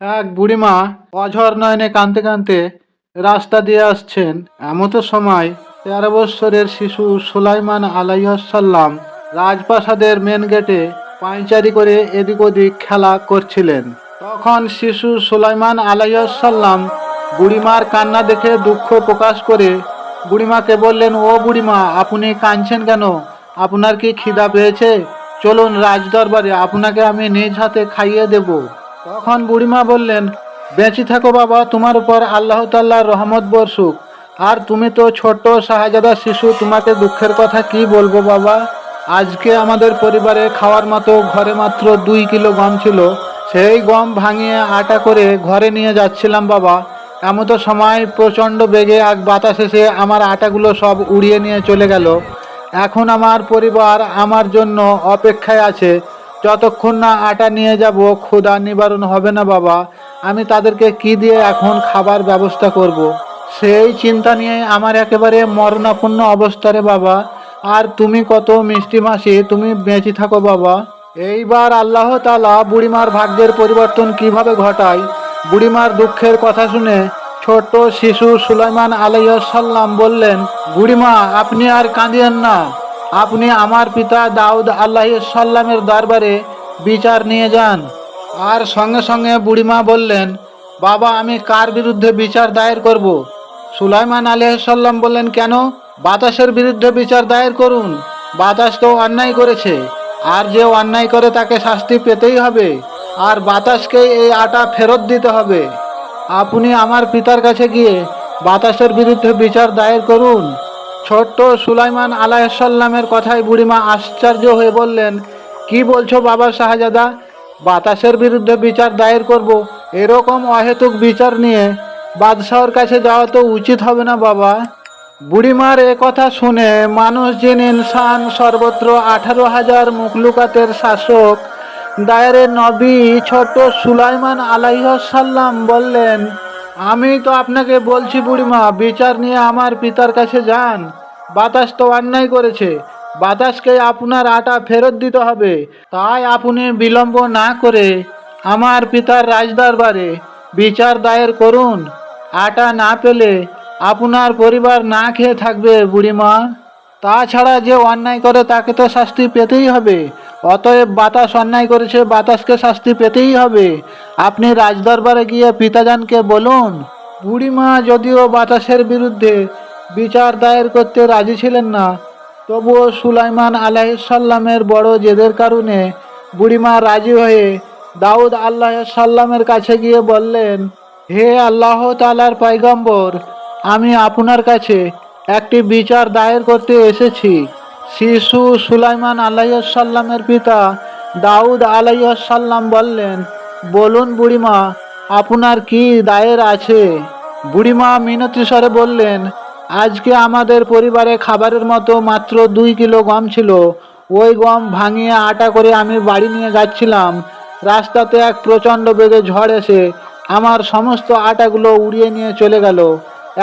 এক বুড়িমা অঝর নয়নে কাঁদতে কাঁদতে রাস্তা দিয়ে আসছেন। এমতো সময় তেরো বৎসরের শিশু সুলাইমান আলাইসাল্লাম রাজপ্রাসাদের মেন গেটে পায়চারি করে এদিক ওদিক খেলা করছিলেন। তখন শিশু সুলাইমান আলাইসাল্লাম বুড়িমার কান্না দেখে দুঃখ প্রকাশ করে বুড়িমাকে বললেন, ও বুড়িমা, আপনি কাঁদছেন কেন? আপনার কি খিদা পেয়েছে? চলুন রাজদরবারে, আপনাকে আমি নিজ হাতে খাইয়ে দেব। তখন বুড়িমা বললেন, বেঁচে থাকো বাবা, তোমার উপর আল্লাহ তাল্লাহ রহমত বর্ষুক আর তুমি তো ছোট শাহজাদা শিশু, তোমাকে দুঃখের কথা কি বলব বাবা? আজকে আমাদের পরিবারে খাওয়ার মতো ঘরে মাত্র দুই কিলো গম ছিল। সেই গম ভাঙিয়ে আটা করে ঘরে নিয়ে যাচ্ছিলাম বাবা। এমতো সময় প্রচণ্ড বেগে এক বাতাস এসে আমার আটাগুলো সব উড়িয়ে নিয়ে চলে গেল। এখন আমার পরিবার আমার জন্য অপেক্ষায় আছে। যতক্ষণ না আটা নিয়ে যাব, ক্ষুধা নিবারণ হবে না বাবা। আমি তাদেরকে কি দিয়ে এখন খাবার ব্যবস্থা করব। সেই চিন্তা নিয়ে আমার একেবারে মরণাপন্ন অবস্থা রে বাবা। আর তুমি কত মিষ্টি মাসি, তুমি বেঁচে থাকো বাবা। এইবার আল্লাহ তালা বুড়িমার ভাগ্যের পরিবর্তন কীভাবে ঘটায়? বুড়িমার দুঃখের কথা শুনে ছোট শিশু সুলাইমান আলাইসাল্লাম বললেন, বুড়িমা, আপনি আর কাঁদিয়েন না। আপনি আমার পিতা দাউদ আল্লাহ সাল্লামের দরবারে বিচার নিয়ে যান। আর সঙ্গে সঙ্গে বুড়িমা বললেন, বাবা, আমি কার বিরুদ্ধে বিচার দায়ের করব। সুলাইমান আলাইসাল্লাম বললেন, কেন? বাতাসের বিরুদ্ধে বিচার দায়ের করুন। বাতাস তো অন্যায় করেছে। আর যে অন্যায় করে তাকে শাস্তি পেতেই হবে। আর বাতাসকে এই আটা ফেরত দিতে হবে। আপনি আমার পিতার কাছে গিয়ে বাতাসের বিরুদ্ধে বিচার দায়ের করুন। ছোট্ট সুলাইমান আলাইসাল্লামের কথায় বুড়িমা আশ্চর্য হয়ে বললেন, কি বলছো বাবা শাহজাদা? বাতাসের বিরুদ্ধে বিচার দায়ের করব, এরকম অহেতুক বিচার নিয়ে বাদশাহর কাছে যাওয়া তো উচিত হবে না বাবা। বুড়িমার এ কথা শুনে মানুষ যিনি ইনসান সর্বত্র আঠারো হাজার মুখলুকাতের শাসক দায়ের নবী ছোট সুলাইমান আলাইসাল্লাম বললেন আমি তো আপনাকে বলছি বুড়িমা, বিচার নিয়ে আমার পিতার কাছে যান। বাতাস তো অন্যায় করেছে। বাতাসকে আপনার আটা ফেরত দিতে হবে। তাই আপনি বিলম্ব না করে আমার পিতার রাজদরবারে বিচার দায়ের করুন। আটা না পেলে আপনার পরিবার না খেয়ে থাকবে বুড়িমা। তাছাড়া যে অন্যায় করে তাকে তো শাস্তি পেতেই হবে। অতএব বাতাস অন্যায় করেছে বাতাসকে শাস্তি পেতেই হবে। আপনি রাজদরবারে গিয়ে পিতাজানকে বলুন, বুড়িমা যদিও বাতাসের বিরুদ্ধে বিচার দায়ের করতে রাজি ছিলেন না, তবুও সুলাইমান আলাইসাল্লামের বড় জেদের কারণে বুড়িমা রাজি হয়ে দাউদ আল্লাহ সাল্লামের কাছে গিয়ে বললেন, হে আল্লাহ তালার পাইগম্বর আমি আপনার কাছে একটি বিচার দায়ের করতে এসেছি। শিশু সুলাইমান আলাইসাল্লামের পিতা দাউদ আলাইসাল্লাম বললেন, বলুন বুড়িমা, আপনার কি দায়ের আছে? বুড়িমা মিনতি স্বরে বললেন, আজকে আমাদের পরিবারে খাবারের মতো মাত্র দুই কিলো গম ছিল। ওই গম ভাঙিয়ে আটা করে আমি বাড়ি নিয়ে যাচ্ছিলাম। রাস্তাতে এক প্রচণ্ড বেগে ঝড় এসে আমার সমস্ত আটাগুলো উড়িয়ে নিয়ে চলে গেল।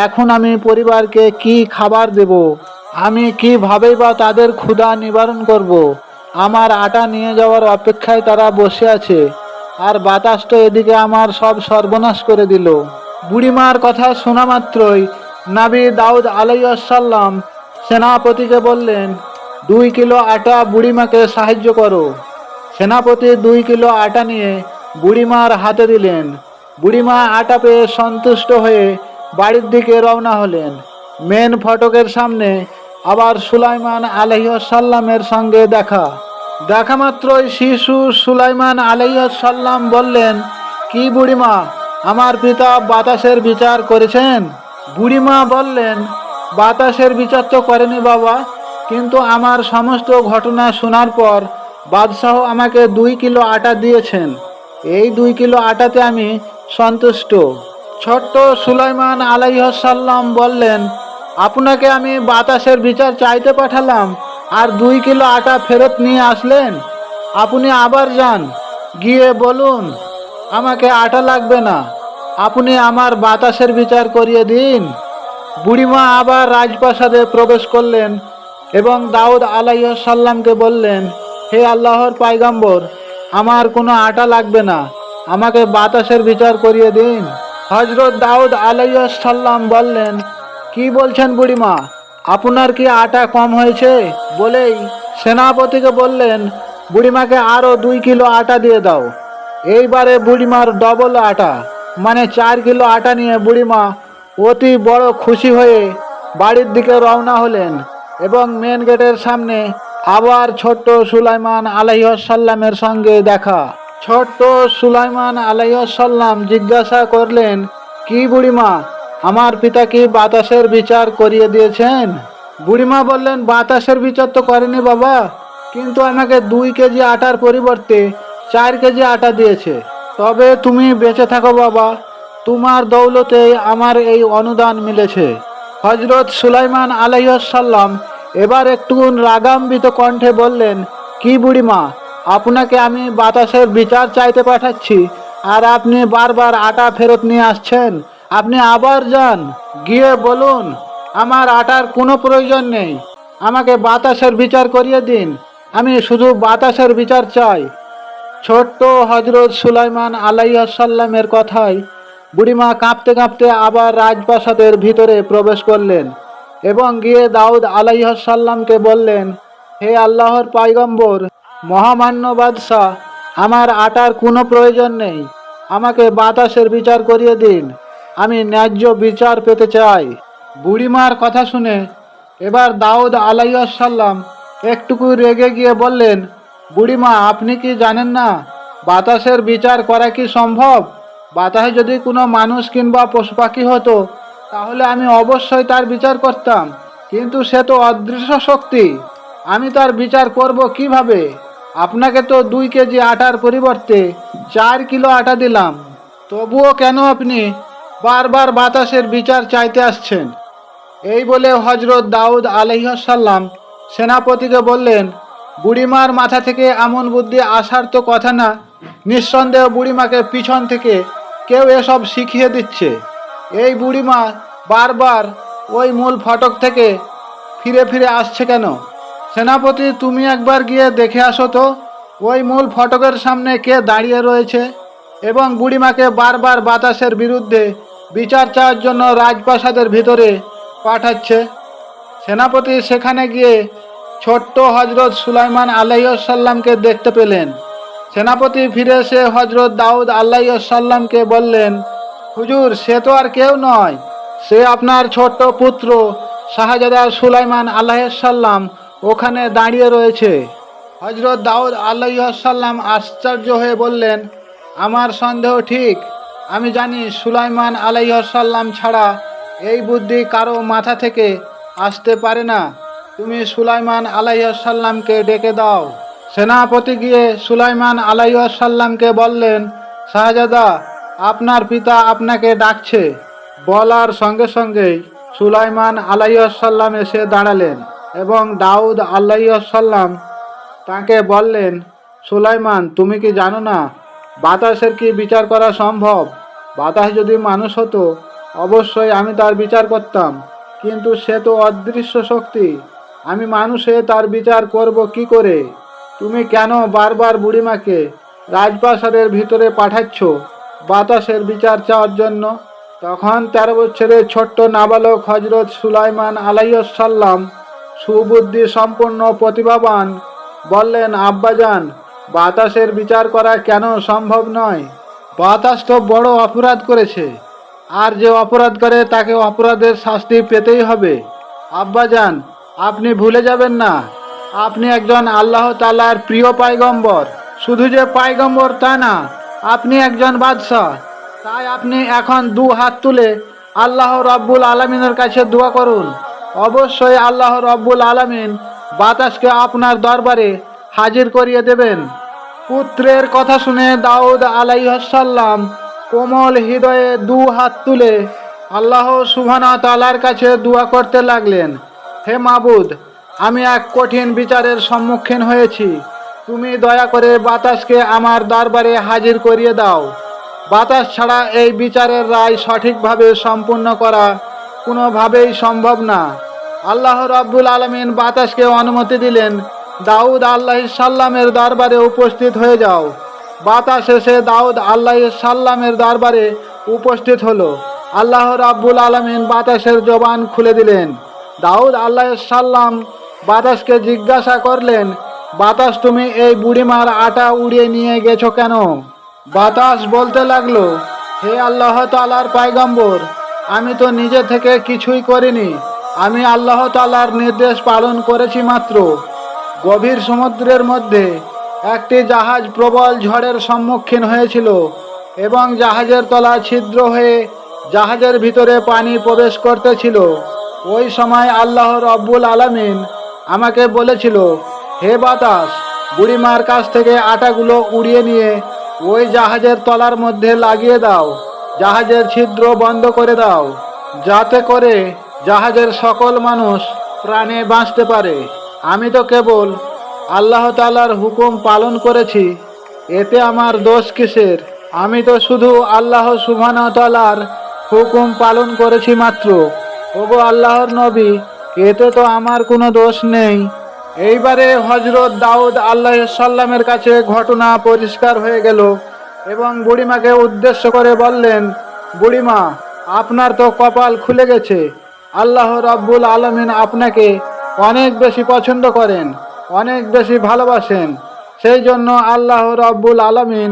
এখন আমি পরিবারকে কি খাবার দেব? আমি কিভাবেই বা তাদের ক্ষুধা নিবারণ করব। আমার আটা নিয়ে যাওয়ার অপেক্ষায় তারা বসে আছে, আর বাতাস তো এদিকে আমার সব সর্বনাশ করে দিল। বুড়িমার কথা শোনা মাত্রই নাবি দাউদ আলাইসাল্লাম সেনাপতিকে বললেন, দুই কিলো আটা বুড়িমাকে সাহায্য করো। সেনাপতি দুই কিলো আটা নিয়ে বুড়িমার হাতে দিলেন। বুড়িমা আটা পেয়ে সন্তুষ্ট হয়ে বাড়ির দিকে রওনা হলেন। মেন ফটকের সামনে আবার সুলাইমান আলহিসাল্লামের সঙ্গে দেখা। দেখা মাত্রই শিশু সুলাইমান আলহিসাল্লাম বললেন, কি বুড়িমা, আমার পিতা বাতাসের বিচার করেছেন? বুড়িমা বললেন, বাতাসের বিচার তো করেনি বাবা, কিন্তু আমার সমস্ত ঘটনা শোনার পর বাদশাহ আমাকে দুই কিলো আটা দিয়েছেন। এই দুই কিলো আটাতে আমি সন্তুষ্ট। ছোট্ট সুলাইমান আলাইসাল্লাম বললেন আপনাকে আমি বাতাসের বিচার চাইতে পাঠালাম, আর দুই কিলো আটা ফেরত নিয়ে আসলেন। আপনি আবার যান, গিয়ে বলুন, আমাকে আটা লাগবে না। আপনি আমার বাতাসের বিচার করিয়ে দিন। বুড়িমা আবার রাজপ্রাসাদে প্রবেশ করলেন এবং দাউদ আলাইসাল্লামকে বললেন, হে আল্লাহর পাইগাম্বর আমার কোনো আটা লাগবে না। আমাকে বাতাসের বিচার করিয়ে দিন। হজরত দাউদ আলাইসাল্লাম বললেন কি বলছেন বুড়িমা? আপনার কি আটা কম হয়েছে? বলেই সেনাপতিকে বললেন, বুড়িমাকে আরও দুই কিলো আটা দিয়ে দাও। এইবারে বুড়িমার ডবল আটা মানে চার কিলো আটা নিয়ে বুড়িমা অতি বড় খুশি হয়ে বাড়ির দিকে রওনা হলেন এবং মেন গেটের সামনে আবার ছোট্ট সুলাইমান আলাইসাল্লামের সঙ্গে দেখা। ছোট্ট সুলাইমান আলাইসাল্লাম জিজ্ঞাসা করলেন, কি বুড়িমা আমার পিতা কি বাতাসের বিচার করিয়ে দিয়েছেন? বুড়িমা বললেন, বাতাসের বিচার তো করেনি বাবা, কিন্তু আমাকে দুই কেজি আটার পরিবর্তে চার কেজি আটা দিয়েছে। তবে তুমি বেঁচে থাকো বাবা, তোমার দৌলতে আমার এই অনুদান মিলেছে। হজরত সুলাইমান আলাইসাল্লাম এবার একটু রাগাম্বিত কণ্ঠে বললেন, কি বুড়িমা, আপনাকে আমি বাতাসের বিচার চাইতে পাঠাচ্ছি, আর আপনি বারবার আটা ফেরত নিয়ে আসছেন? আপনি আবার যান, গিয়ে বলুন, আমার আটার কোনো প্রয়োজন নেই। আমাকে বাতাসের বিচার করিয়ে দিন, আমি শুধু বাতাসের বিচার চাই। ছোট্ট হজরত সুলাইমান আলাইসাল্লামের কথায় বুড়িমা কাঁপতে কাঁপতে আবার রাজপ্রাসাদের ভিতরে প্রবেশ করলেন এবং গিয়ে দাউদ আলাইসাল্লামকে বললেন, হে আল্লাহর পাইগম্বর মহামান্য বাদশাহ, আমার আটার কোনো প্রয়োজন নেই। আমাকে বাতাসের বিচার করিয়ে দিন আমি ন্যায্য বিচার পেতে চাই। বুড়িমার কথা শুনে এবার দাউদ আলাইসাল্লাম একটুকু রেগে গিয়ে বললেন, বুড়িমা, আপনি কি জানেন না বাতাসের বিচার করা কি সম্ভব? বাতাসে যদি কোনো মানুষ কিংবা পশু পাখি হতো, তাহলে আমি অবশ্যই তার বিচার করতাম। কিন্তু সে তো অদৃশ্য শক্তি। আমি তার বিচার করব কীভাবে? আপনাকে তো দুই কেজি আটার পরিবর্তে চার কিলো আটা দিলাম। তবুও কেন আপনি বারবার বাতাসের বিচার চাইতে আসছেন। এই বলে হজরত দাউদ আলহিসাল্লাম সেনাপতিকে বললেন, বুড়িমার মাথা থেকে এমন বুদ্ধি আসার তো কথা না। নিঃসন্দেহ বুড়িমাকে পিছন থেকে কেউ এসব শিখিয়ে দিচ্ছে। এই বুড়িমা বারবার ওই মূল ফটক থেকে ফিরে ফিরে আসছে কেন? সেনাপতি, তুমি একবার গিয়ে দেখে আসো তো, ওই মূল ফটকের সামনে কে দাঁড়িয়ে রয়েছে? এবং বুড়িমাকে বারবার বাতাসের বিরুদ্ধে বিচার চাওয়ার জন্য রাজপ্রাসাদের ভিতরে পাঠাচ্ছে। সেনাপতি সেখানে গিয়ে ছোট্ট হজরত সুলাইমান আলাইসাল্লামকে দেখতে পেলেন। সেনাপতি ফিরে এসে হজরত দাউদ আল্লাহসাল্লামকে বললেন, হুজুর, সে তো আর কেউ নয়। সে আপনার ছোট্ট পুত্র শাহজাদা সুলাইমান আল্লাহসাল্লাম ওখানে দাঁড়িয়ে রয়েছে। হজরত দাউদ আল্লাহসাল্লাম আশ্চর্য হয়ে বললেন, আমার সন্দেহ ঠিক। আমি জানি সুলাইমান আলাইসাল্লাম ছাড়া এই বুদ্ধি কারও মাথা থেকে আসতে পারে না। তুমি সুলাইমান আলাইসাল্লামকে ডেকে দাও। সেনাপতি গিয়ে সুলাইমান আলাইসাল্লামকে বললেন, শাহজাদা, আপনার পিতা আপনাকে ডাকছে। বলার সঙ্গে সঙ্গেই সুলাইমান আলাইসাল্লাম এসে দাঁড়ালেন এবং দাউদ আল্লাহসাল্লাম তাকে বললেন, সুলাইমান, তুমি কি জানো না, বাতাসের কি বিচার করা সম্ভব? বাতাস যদি মানুষ হতো, অবশ্যই আমি তার বিচার করতাম। কিন্তু সে তো অদৃশ্য শক্তি। আমি মানুষে তার বিচার করব কি করে? তুমি কেন বারবার বুড়িমাকে রাজপ্রাসাদের ভিতরে পাঠাচ্ছ বাতাসের বিচার চাওয়ার জন্য? তখন তেরো বছরের ছোট্ট নাবালক হজরত সুলাইমান আলাইসাল্লাম সুবুদ্ধি সম্পন্ন প্রতিভাবান বললেন, আব্বাজান, বাতাসের বিচার করা কেন সম্ভব নয়? বাতাস তো বড় অপরাধ করেছে। আর যে অপরাধ করে, তাকে অপরাধের শাস্তি পেতেই হবে। আব্বাজান, আপনি ভুলে যাবেন না। আপনি একজন আল্লাহ তালার প্রিয় পায়গম্বর। শুধু যে পায়গম্বর তা না, আপনি একজন বাদশাহ। তাই আপনি এখন দু হাত তুলে আল্লাহ রব্বুল আলমিনের কাছে দোয়া করুন। অবশ্যই আল্লাহ রব্বুল আলমিন বাতাসকে আপনার দরবারে হাজির করিয়ে দেবেন। পুত্রের কথা শুনে দাউদ আলাইসাল্লাম কোমল হৃদয়ে দু হাত তুলে আল্লাহ সুবহানা তালার কাছে দোয়া করতে লাগলেন, হে মাবুদ, আমি এক কঠিন বিচারের সম্মুখীন হয়েছি। তুমি দয়া করে বাতাসকে আমার দরবারে হাজির করিয়ে দাও। বাতাস ছাড়া এই বিচারের রায় সঠিকভাবে সম্পূর্ণ করা কোনোভাবেই সম্ভব না। আল্লাহ রাব্বুল আলমিন বাতাসকে অনুমতি দিলেন দাউদ আল্লাহ সাল্লামের দরবারে উপস্থিত হয়ে যাও। বাতাস এসে দাউদ আল্লাহ সাল্লামের দরবারে উপস্থিত হলো। আল্লাহ রাব্বুল আলমিন বাতাসের জবান খুলে দিলেন। দাউদ আল্লাহ সাল্লাম বাতাসকে জিজ্ঞাসা করলেন, বাতাস তুমি এই বুড়িমার আটা উড়িয়ে নিয়ে গেছো কেন? বাতাস বলতে লাগল, হে আল্লাহ তালার পায়গম্বর, আমি তো নিজে থেকে কিছুই করিনি। আমি আল্লাহ তালার নির্দেশ পালন করেছি মাত্র। গভীর সমুদ্রের মধ্যে একটি জাহাজ প্রবল ঝড়ের সম্মুখীন হয়েছিল এবং জাহাজের তলা ছিদ্র হয়ে জাহাজের ভিতরে পানি প্রবেশ করতেছিল। ওই সময় আল্লাহ রব্বুল আলামিন আমাকে বলেছিল, হে বাতাস, বুড়িমার কাছ থেকে আটাগুলো উড়িয়ে নিয়ে ওই জাহাজের তলার মধ্যে লাগিয়ে দাও। জাহাজের ছিদ্র বন্ধ করে দাও। যাতে করে জাহাজের সকল মানুষ প্রাণে বাঁচতে পারে। আমি তো কেবল আল্লাহ তালার হুকুম পালন করেছি, এতে আমার দোষ কিসের? আমি তো শুধু আল্লাহ সুবহান তালার হুকুম পালন করেছি মাত্র। ওগো আল্লাহর নবী, এতে তো আমার কোনো দোষ নেই। এইবারে হজরত দাউদ আল্লাহ সাল্লামের কাছে ঘটনা পরিষ্কার হয়ে গেল এবং বুড়িমাকে উদ্দেশ্য করে বললেন, বুড়িমা, আপনার তো কপাল খুলে গেছে। আল্লাহ রাব্বুল আলমিন আপনাকে অনেক বেশি পছন্দ করেন, অনেক বেশি ভালোবাসেন। সেই জন্য আল্লাহ রাব্বুল আলমিন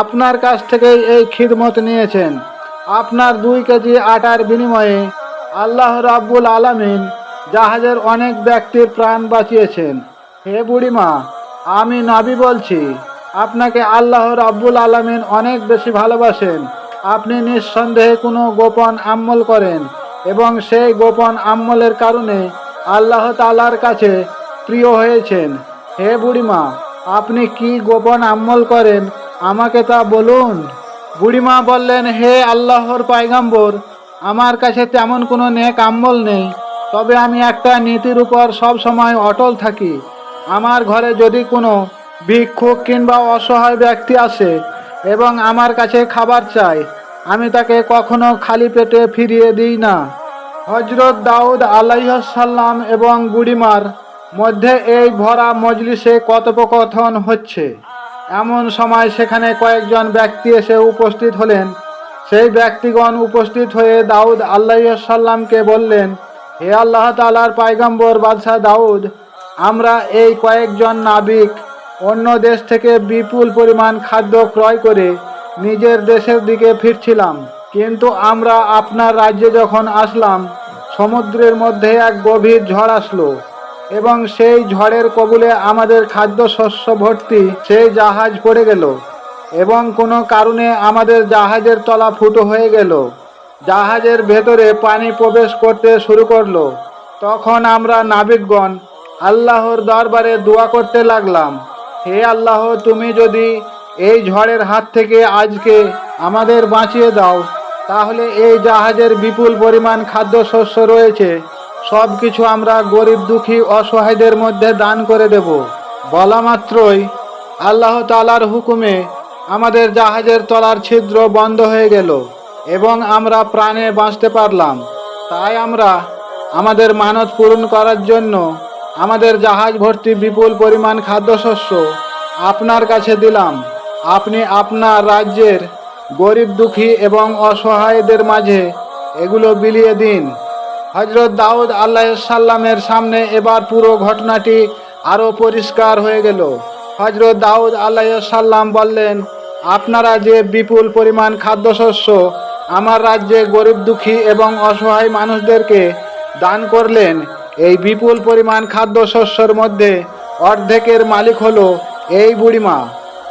আপনার কাছ থেকেই এই খিদমত নিয়েছেন। আপনার দুই কেজি আটার বিনিময়ে আল্লাহ রাব্বুল আলমিন জাহাজের অনেক ব্যক্তির প্রাণ বাঁচিয়েছেন। হে বুড়িমা, আমি নাবি বলছি, আপনাকে আল্লাহ রাব্বুল আলমিন অনেক বেশি ভালোবাসেন। আপনি নিঃসন্দেহে কোনো গোপন আমল করেন এবং সেই গোপন আমলের কারণে আল্লাহ তালার কাছে প্রিয় হয়েছেন। হে বুড়িমা, আপনি কি গোপন আমল করেন? আমাকে তা বলুন। বুড়িমা বললেন, হে আল্লাহর পায়গাম্বর, আমার কাছে তেমন কোনো নেক আমল নেই। তবে আমি একটা নীতির উপর সব সময় অটল থাকি। আমার ঘরে যদি কোনো ভিক্ষুক কিংবা অসহায় ব্যক্তি আসে এবং আমার কাছে খাবার চায়, আমি তাকে কখনো খালি পেটে ফিরিয়ে দিই না। হজরত দাউদ আলাইসাল্লাম এবং বুড়িমার মধ্যে এই ভরা মজলিসে কথোপকথন হচ্ছে। এমন সময় সেখানে কয়েকজন ব্যক্তি এসে উপস্থিত হলেন। সেই ব্যক্তিগণ উপস্থিত হয়ে দাউদ আল্লাহ বললেন, হে আল্লাহ তালার পায়গম্বর বাদশাহ দাউদ, আমরা এই কয়েকজন নাবিক অন্য দেশ থেকে বিপুল পরিমাণ খাদ্য ক্রয় করে নিজের দেশের দিকে ফিরছিলাম। কিন্তু আমরা আপনার রাজ্যে যখন আসলাম, সমুদ্রের মধ্যে এক গভীর ঝড় আসলো এবং সেই ঝড়ের কবুলে আমাদের খাদ্যশস্য ভর্তি সেই জাহাজ পড়ে গেল এবং কোনো কারণে আমাদের জাহাজের তলা ফুটো হয়ে গেল। জাহাজের ভেতরে পানি প্রবেশ করতে শুরু করল। তখন আমরা নাবিকগণ আল্লাহর দরবারে দোয়া করতে লাগলাম, হে আল্লাহ, তুমি যদি এই ঝড়ের হাত থেকে আজকে আমাদের বাঁচিয়ে দাও তাহলে এই জাহাজের বিপুল পরিমাণ খাদ্যশস্য রয়েছে। সব কিছু আমরা গরিব, দুঃখী, অসহায়দের মধ্যে দান করে দেব। বলা মাত্রই আল্লাহ তালার হুকুমে আমাদের জাহাজের তলার ছিদ্র বন্ধ হয়ে গেল এবং আমরা প্রাণে বাঁচতে পারলাম। তাই আমরা আমাদের মানত পূরণ করার জন্য আমাদের জাহাজ ভর্তি বিপুল পরিমাণ খাদ্যশস্য আপনার কাছে দিলাম। আপনি আপনার রাজ্যের গরিব দুঃখী এবং অসহায়দের মাঝে এগুলো বিলিয়ে দিন। হজরত দাউদ আল্লাহ সাল্লামের সামনে এবার পুরো ঘটনাটি আরও পরিষ্কার হয়ে গেল। হজরত দাউদ আল্লাহ সাল্লাম বললেন, আপনারা যে বিপুল পরিমাণ খাদ্যশস্য আমার রাজ্যে গরিব দুঃখী এবং অসহায় মানুষদেরকে দান করলেন, এই বিপুল পরিমাণ খাদ্যশস্যর মধ্যে অর্ধেকের মালিক হলো এই বুড়িমা।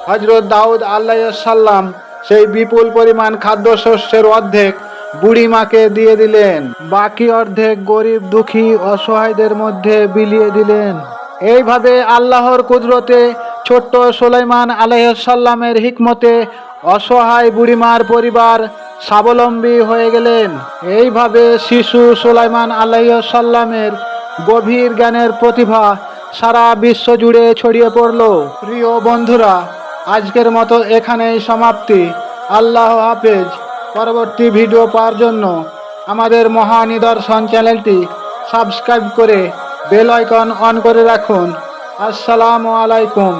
হজরত দাউদ আল্লাহ সাল্লাম সেই বিপুল পরিমাণ খাদ্যশস্যের অর্ধেক বুড়িমাকে দিয়ে দিলেন। বাকি অর্ধেক গরিব, দুঃখী, অসহায়দের মধ্যে বিলিয়ে দিলেন। এইভাবে আল্লাহর কুদরতে ছোট্ট সোলাইমান আলাইসাল্লামের হিকমতে অসহায় বুড়িমার পরিবার স্বাবলম্বী হয়ে গেলেন। এইভাবে শিশু সোলাইমান আলাইসাল্লামের গভীর জ্ঞানের প্রতিভা সারা বিশ্ব জুড়ে ছড়িয়ে পড়ল। প্রিয় বন্ধুরা আজকের মতো এখানেই সমাপ্তি। আল্লাহ হাফেজ। পরবর্তী ভিডিও পাওয়ার জন্য আমাদের মহানিদর্শন চ্যানেলটি সাবস্ক্রাইব করে বেল আইকন অন করে রাখুন। আসসালামু আলাইকুম।